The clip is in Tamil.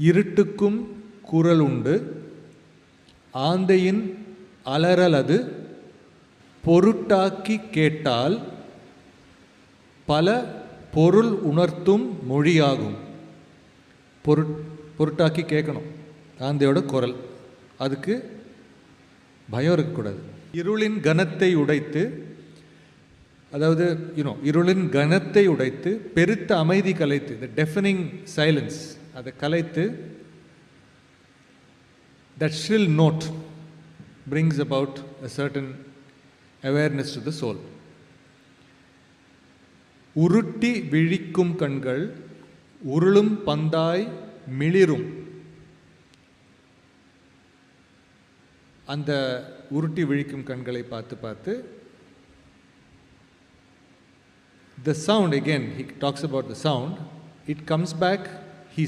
இருட்டுக்கும் குரல் உண்டு. ஆந்தையின் அலறல் அது பொருட்டாக்கி கேட்டால் பல பொருள் உணர்த்தும் மொழியாகும். பொருட் பொருட்டாக்கி கேட்கணும். ஆந்தையோட குரல். அதுக்கு பயம் இருக்கக்கூடாது. இருளின் கனத்தை உடைத்து அதாவது யூனோ இருளின் கனத்தை உடைத்து பெருத்த அமைதி கலைத்து த டெஃபனிங் சைலன்ஸ் அதை கலைத்து that shrill note brings about a certain awareness to the soul. உருட்டி விழிக்கும் கண்கள் உருளும் பந்தாய் மிளிரும் அந்த உருட்டி விழிக்கும் கண்களை பார்த்து பார்த்து the sound again he talks about the sound it comes back he